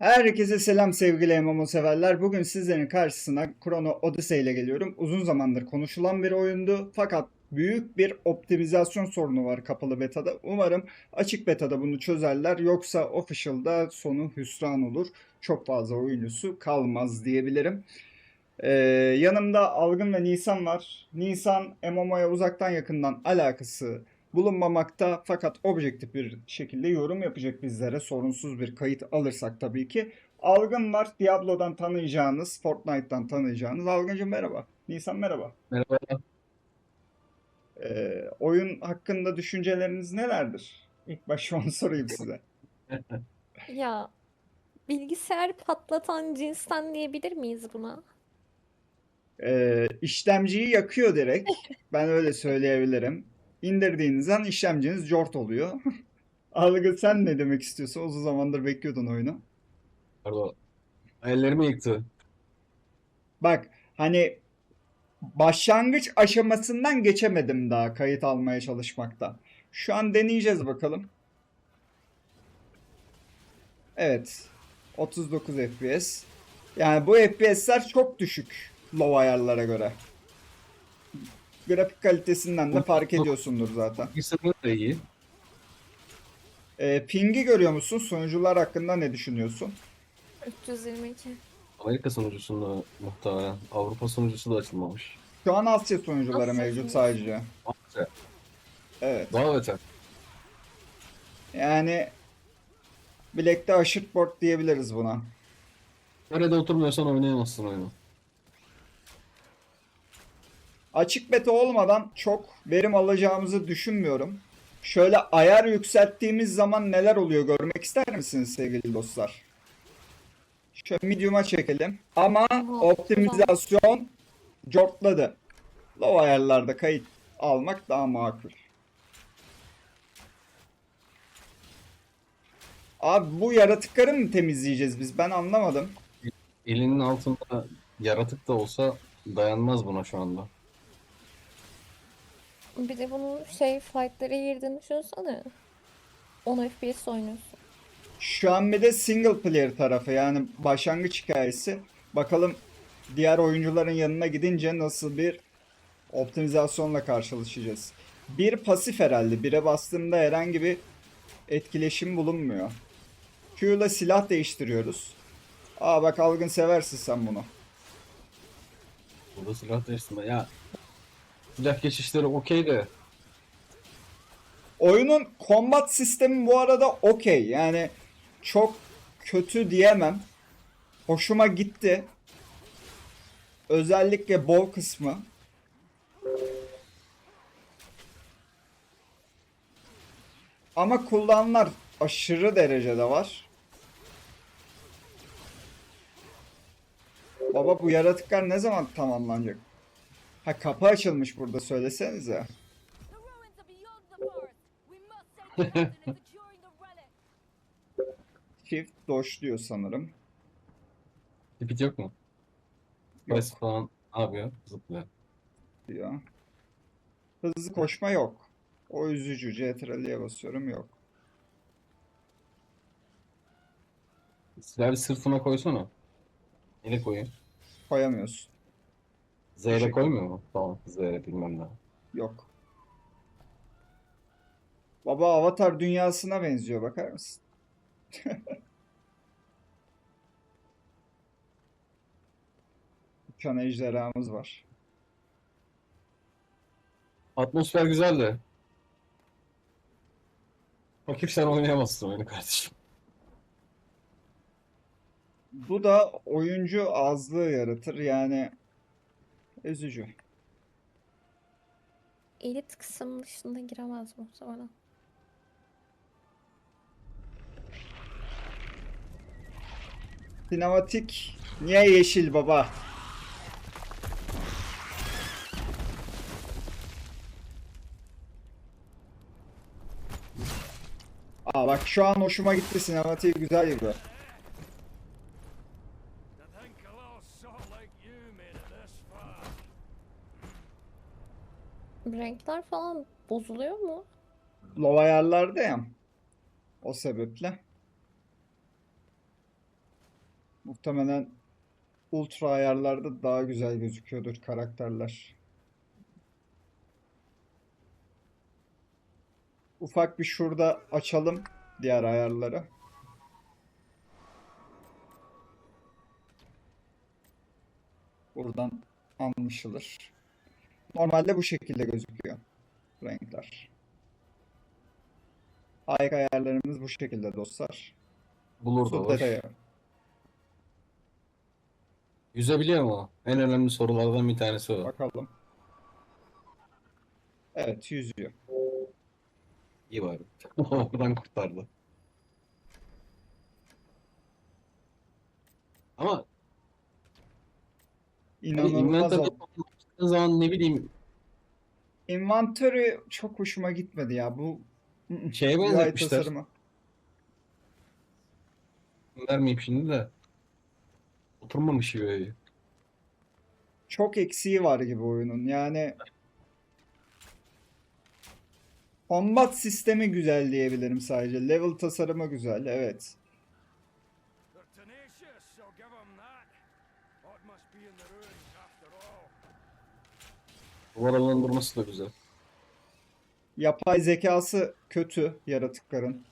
Herkese selam sevgili MMO severler. Bugün sizlerin karşısına Chrono Odyssey ile geliyorum. Uzun zamandır konuşulan bir oyundu. Fakat büyük bir optimizasyon sorunu var kapalı beta'da. Umarım açık beta'da bunu çözerler. Yoksa official'da sonu hüsran olur. Çok fazla oyuncusu kalmaz diyebilirim. Ee, yanımda Algın ve Nisan var. Nisan MMO'ya uzaktan yakından alakası bulunmamakta fakat objektif bir şekilde yorum yapacak bizlere sorunsuz bir kayıt alırsak tabii ki. Algın var Diablo'dan tanıyacağınız, Fortnite'tan tanıyacağınız. Algıncığım merhaba. Nisan merhaba. Merhaba. Ee, oyun hakkında düşünceleriniz nelerdir? İlk başta onu sorayım size. Ya bilgisayar patlatan cinsten diyebilir miyiz buna? Ee, işlemciyi yakıyor direkt. Ben öyle söyleyebilirim. İndirdiğiniz an işlemciniz jort oluyor. Algın sen ne demek istiyorsun? Uzun zamandır bekliyordun oyunu. Pardon. Ellerimi yıktı. Bak hani başlangıç aşamasından geçemedim daha kayıt almaya çalışmakta. Şu an deneyeceğiz bakalım. Evet. 39 FPS. Yani bu FPS'ler çok düşük low ayarlara göre. Grafik kalitesinden de fark ediyorsundur zaten. Bilgisayarım da iyi. Ee, ping'i görüyor musun? Sunucular hakkında ne düşünüyorsun? 322. Amerika sunucusunda muhtemelen. Avrupa sunucusu da açılmamış. Şu an Asya sunucuları Asya mevcut sunucusu. sadece. Asya. Evet. Daha beter. Yani Black'te aşırı board diyebiliriz buna. Nerede oturmuyorsan oynayamazsın oyunu. Açık beta olmadan çok verim alacağımızı düşünmüyorum. Şöyle ayar yükselttiğimiz zaman neler oluyor görmek ister misiniz sevgili dostlar? Şöyle medium'a çekelim. Ama optimizasyon cortladı. Low ayarlarda kayıt almak daha makul. Abi bu yaratıkları mı temizleyeceğiz biz? Ben anlamadım. Elinin altında yaratık da olsa dayanmaz buna şu anda. Bir de bunun şey fightlara girdiğini düşünsene. 10 FPS oynuyorsun. Şu an bir de single player tarafı yani başlangıç hikayesi. Bakalım diğer oyuncuların yanına gidince nasıl bir optimizasyonla karşılaşacağız. Bir pasif herhalde. Bire bastığımda herhangi bir etkileşim bulunmuyor. Q ile silah değiştiriyoruz. Aa bak Algın seversin sen bunu. Burada silah değiştirme. Ya silah geçişleri okey de Oyunun combat sistemi bu arada okey. Yani çok kötü diyemem. Hoşuma gitti. Özellikle bow kısmı. Ama kullananlar aşırı derecede var. Baba bu yaratıklar ne zaman tamamlanacak? Ha kapı açılmış burada söylesenize. Çift doşluyor sanırım. tipit yok mu? Yok. Falan ne yapıyor? Zıplıyor. diyor. Hızlı koşma yok. O üzücü. CTRL'ye basıyorum yok. Silahı bir sırtına koysana. Yine koyayım. Koyamıyorsun. Z'yle koymuyor mu? Tamam. Z'yle bilmem ne. Yok. Baba Avatar dünyasına benziyor bakar mısın? Uçan ejderhamız var. Atmosfer güzel de. Fakir sen oynayamazsın oyunu kardeşim. Bu da oyuncu azlığı yaratır yani üzücü. Elit kısım dışında giremez muhtemelen. Sinematik niye yeşil baba? Aa bak şu an hoşuma gitti sinematik güzel gibi. Renkler falan bozuluyor mu? Low ayarlarda ya. O sebeple. Muhtemelen ultra ayarlarda daha güzel gözüküyordur karakterler. Ufak bir şurada açalım diğer ayarları. Buradan anlaşılır. Normalde bu şekilde gözüküyor renkler. Ayık ayarlarımız bu şekilde dostlar. Bulur da var. Yüzebiliyor mu? En önemli sorulardan bir tanesi o. Bakalım. Evet yüzüyor. İyi bari. Oradan kurtardı. Ama hani İnanılmaz oldu. Baktığın zaman ne bileyim Inventörü çok hoşuma gitmedi ya. Bu Şeye UI benzetmişler. tasarımı. vermeyeyim şimdi de. Oturmamış gibi. Çok eksiği var gibi oyunun. Yani Combat sistemi güzel diyebilirim sadece. Level tasarımı güzel. Evet. Duvar alandırması da güzel. Yapay zekası kötü yaratıkların.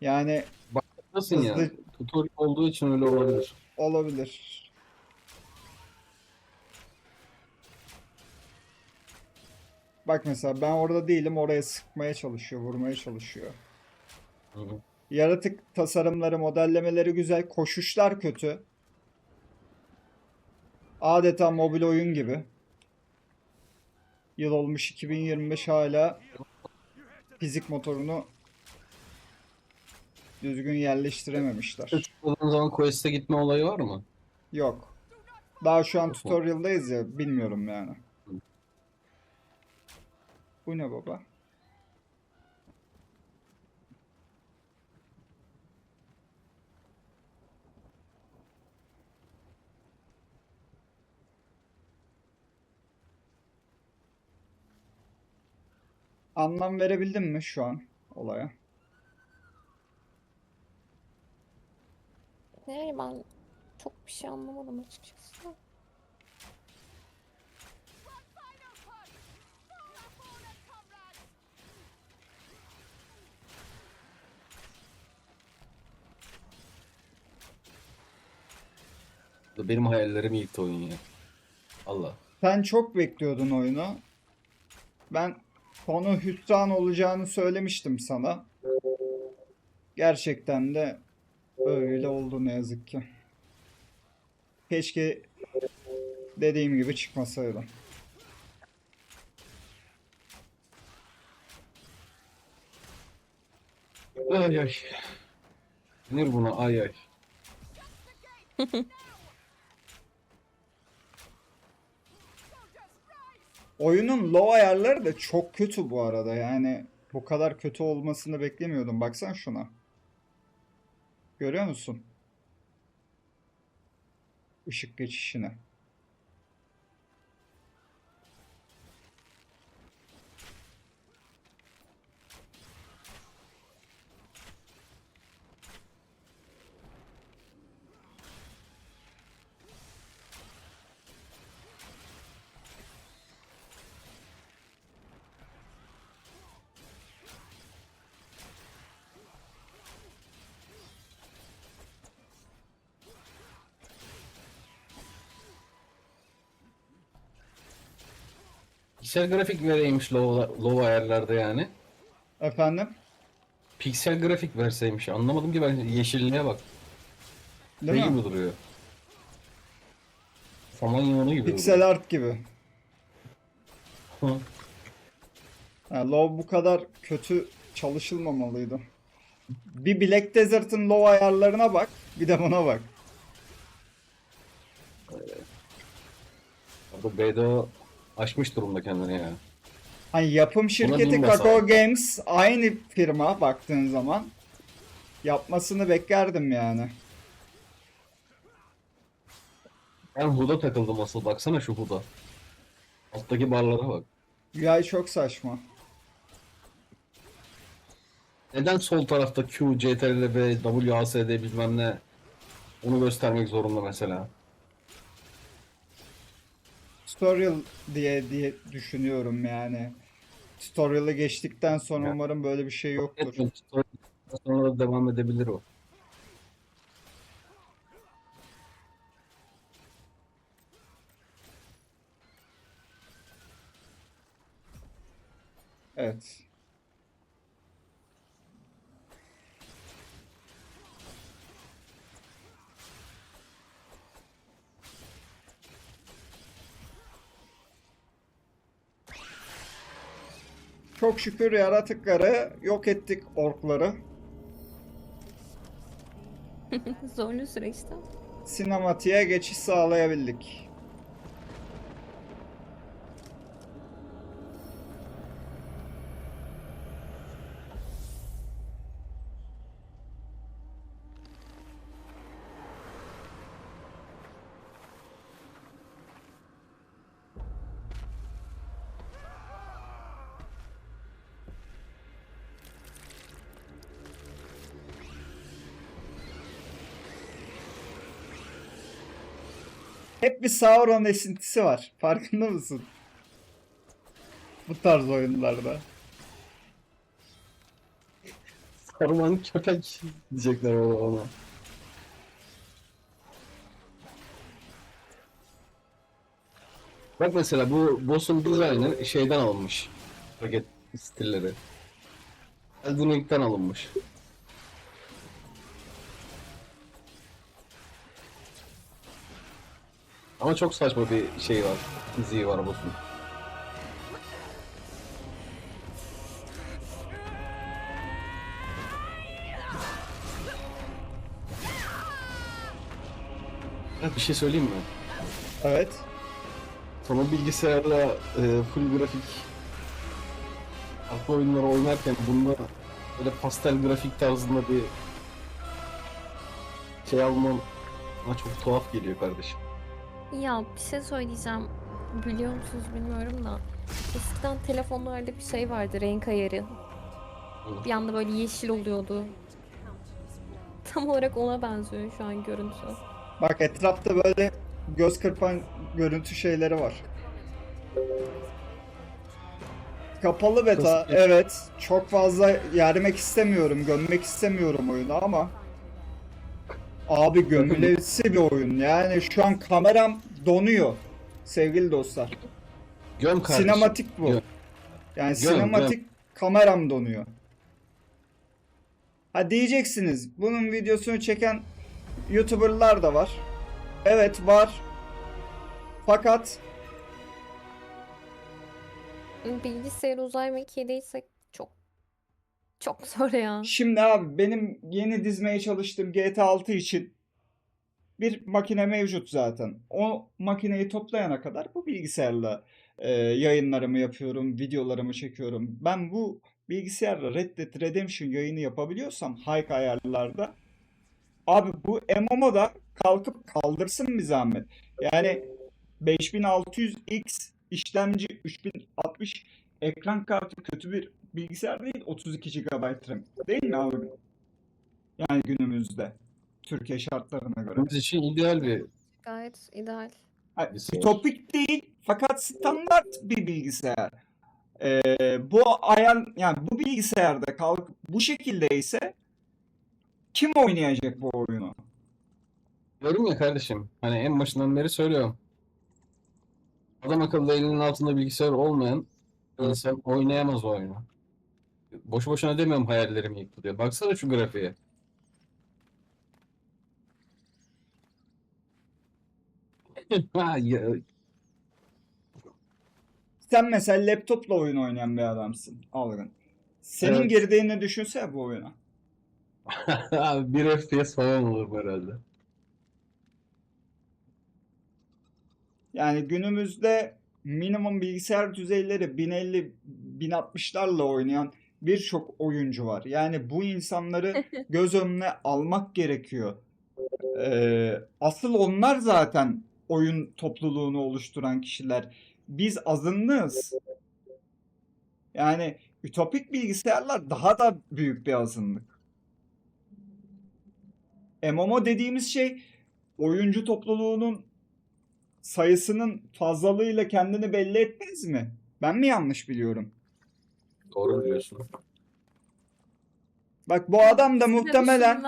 Yani Nasıl ya? Hızlı- Tutorial olduğu için öyle olabilir. olabilir. Bak mesela ben orada değilim. Oraya sıkmaya çalışıyor, vurmaya çalışıyor. Hı hı. Yaratık tasarımları, modellemeleri güzel. Koşuşlar kötü. Adeta mobil oyun gibi. Yıl olmuş 2025 hala fizik motorunu düzgün yerleştirememişler. Tıkladığın zaman quest'e gitme olayı var mı? Yok. Daha şu an tutorial'dayız ya. Bilmiyorum yani. Bu ne baba? Anlam verebildim mi şu an olaya? Yani ben çok bir şey anlamadım açıkçası. Benim hayallerim yıktı oyun ya. Allah. Sen çok bekliyordun oyunu. Ben konu hüsran olacağını söylemiştim sana. Gerçekten de öyle oldu ne yazık ki. Keşke dediğim gibi çıkmasaydı. Ay ay. Denir buna ay ay. Oyunun low ayarları da çok kötü bu arada. Yani bu kadar kötü olmasını beklemiyordum. Baksan şuna. Görüyor musun? Işık geçişine. Piksel grafik vereymiş low, low ayarlarda yani. Efendim? Piksel grafik verseymiş. Anlamadım ki ben yeşilliğe bak. Değil Şey mi? gibi duruyor. Samanyolu gibi Pixel art gibi. duruyor. Ha, low bu kadar kötü çalışılmamalıydı. Bir Black Desert'ın low ayarlarına bak. Bir de buna bak. Orada BDO açmış durumda kendini ya. Hani yapım şirketi basar. Kakao Games aynı firma baktığın zaman yapmasını beklerdim yani. Ben Huda takıldım asıl. Baksana şu Huda. Alttaki barlara bak. UI çok saçma. Neden sol tarafta Q, CTRL ve WASD bilmem ne Onu göstermek zorunda mesela. Tutorial diye diye düşünüyorum yani. Tutorial'ı geçtikten sonra Ya. umarım böyle bir şey yoktur. Etmiyor, Sonra da devam edebilir o. Evet. Çok şükür yaratıkları yok ettik orkları. Zorlu süreçte. Sinematiğe geçiş sağlayabildik. Hep bir Sauron esintisi var. Farkında mısın? Bu tarz oyunlarda. Saruman köpek diyecekler ona. Bak mesela bu boss'un dizaynı şeyden alınmış. Hareket stilleri. Elden Ring'den alınmış. Ama çok saçma bir şey var. Fiziği var boss'un. Ya bir şey söyleyeyim mi? Evet. Sonra bilgisayarla e, full grafik farklı oyunları oynarken bunda böyle pastel grafik tarzında bir şey almam bana çok tuhaf geliyor kardeşim. Ya bir şey söyleyeceğim. Biliyor musunuz bilmiyorum da. Eskiden telefonlarda bir şey vardı renk ayarı. Bir anda böyle yeşil oluyordu. Tam olarak ona benziyor şu an görüntü. Bak etrafta böyle göz kırpan görüntü şeyleri var. Kapalı beta evet çok fazla yermek istemiyorum gömmek istemiyorum oyunu ama abi gömülesi bir oyun yani şu an kameram donuyor sevgili dostlar. Göm kardeşim. Sinematik bu. Göm. Yani Göm, sinematik kameram donuyor. Ha diyeceksiniz bunun videosunu çeken YouTuber'lar da var. Evet var. Fakat Bilgisayar uzay mekiğiysek çok çok zor ya. şimdi abi benim yeni dizmeye çalıştığım GTA 6 için bir makine mevcut zaten. O makineyi toplayana kadar bu bilgisayarla e, yayınlarımı yapıyorum, videolarımı çekiyorum. Ben bu bilgisayarla Red Dead Redemption yayını yapabiliyorsam high ayarlarda abi bu MMO'da kalkıp kaldırsın bir zahmet. Yani 5600X işlemci 3060 ekran kartı kötü bir bilgisayar değil 32 GB RAM. Değil mi abi? Yani günümüzde Türkiye şartlarına göre. Biz için ideal bir Gayet ideal. Ha, Bilgisayar. Ütopik değil fakat standart bir bilgisayar. Ee, bu ayar yani bu bilgisayarda kalk bu şekilde ise kim oynayacak bu oyunu? Diyorum ya kardeşim, hani en başından beri söylüyorum. Adam akıllı elinin altında bilgisayar olmayan insan oynayamaz o oyunu. Boşu boşuna demiyorum hayallerim yıktı diyor. Baksana şu grafiğe. Ha, ya, Sen mesela laptopla oyun oynayan bir adamsın Algın. Senin Evet. girdiğini düşünsene bu oyuna. Abi bir FPS falan olur herhalde. Yani günümüzde minimum bilgisayar düzeyleri 1050 1060'larla oynayan birçok oyuncu var. Yani bu insanları göz önüne almak gerekiyor. Ee, asıl onlar zaten oyun topluluğunu oluşturan kişiler. Biz azınlığız. Yani ütopik bilgisayarlar daha da büyük bir azınlık. MMO dediğimiz şey oyuncu topluluğunun sayısının fazlalığıyla kendini belli etmez mi? Ben mi yanlış biliyorum? Doğru biliyorsun. Bak bu adam da muhtemelen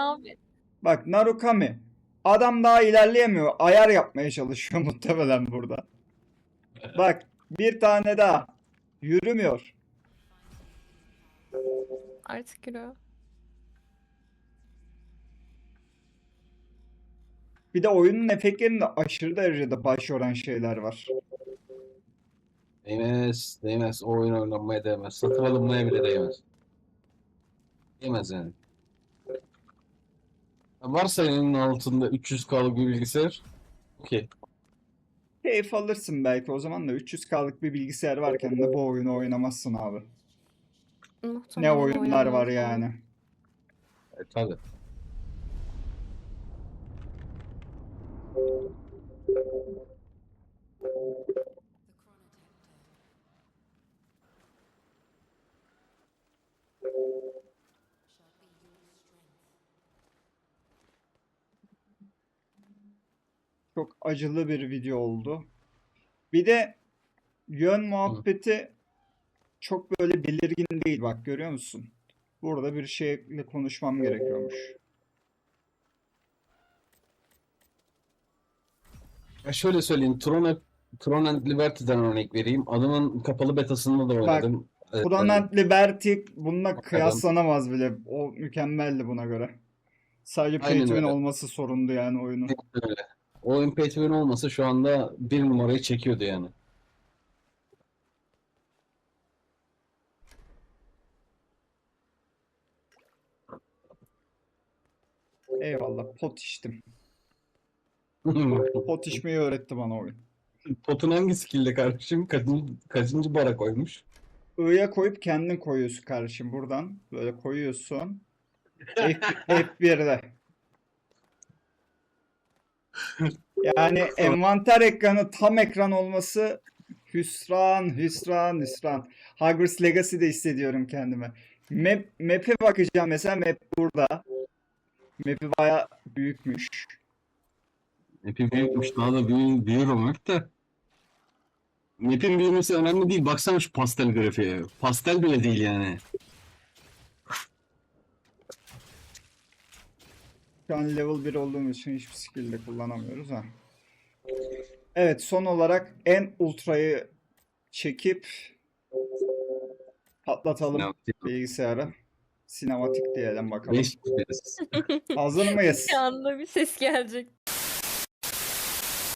bak Narukami adam daha ilerleyemiyor. Ayar yapmaya çalışıyor muhtemelen burada. Bak bir tane daha yürümüyor. Artık yürü. Bir de oyunun efektlerinde aşırı derecede başyoran şeyler var. Değmez, değmez. O oyun oynanmaya değmez. Satın alınmaya bile değmez. Değmez yani. Ya Varsa elinin altında 300K'lık bir bilgisayar, okey. Keyif alırsın belki o zaman da 300K'lık bir bilgisayar varken de bu oyunu oynamazsın abi. Ne Muhtemelen oyunlar var yani. E, tabii. Çok acılı bir video oldu. Bir de yön muhabbeti çok böyle belirgin değil bak görüyor musun? Burada bir şeyle konuşmam gerekiyormuş. Ya şöyle söyleyeyim, Tron, Tron and Liberty'den örnek vereyim. Adamın kapalı betasında da oynadım. Evet, Tron and Liberty bununla kıyaslanamaz bile. O mükemmeldi buna göre. Sadece pay olması sorundu yani oyunun. öyle. O oyun pay olmasa şu anda bir numarayı çekiyordu yani. Eyvallah pot içtim. Pot içmeyi öğretti bana oyun. Potun hangi skill'de kardeşim? Kaçıncı, kaçıncı bara koymuş? I'ya koyup kendin koyuyorsun kardeşim buradan. Böyle koyuyorsun. F, F1'de. Yani envanter ekranı tam ekran olması hüsran, hüsran, hüsran. Hogwarts Legacy'de hissediyorum kendimi. Map, map'e bakacağım mesela map burada. Map'i baya büyükmüş. Map'in büyükmüş daha da büyür, büyür map de. Map'in büyümesi önemli değil. Baksana şu pastel grafiğe. Pastel bile değil yani. Şu an level 1 olduğumuz için hiçbir skill de kullanamıyoruz ha. Evet son olarak en ultrayı çekip patlatalım Sinematik. bilgisayarı. Sinematik diyelim bakalım. Beş. Hazır mıyız? Bir anda bir ses gelecek.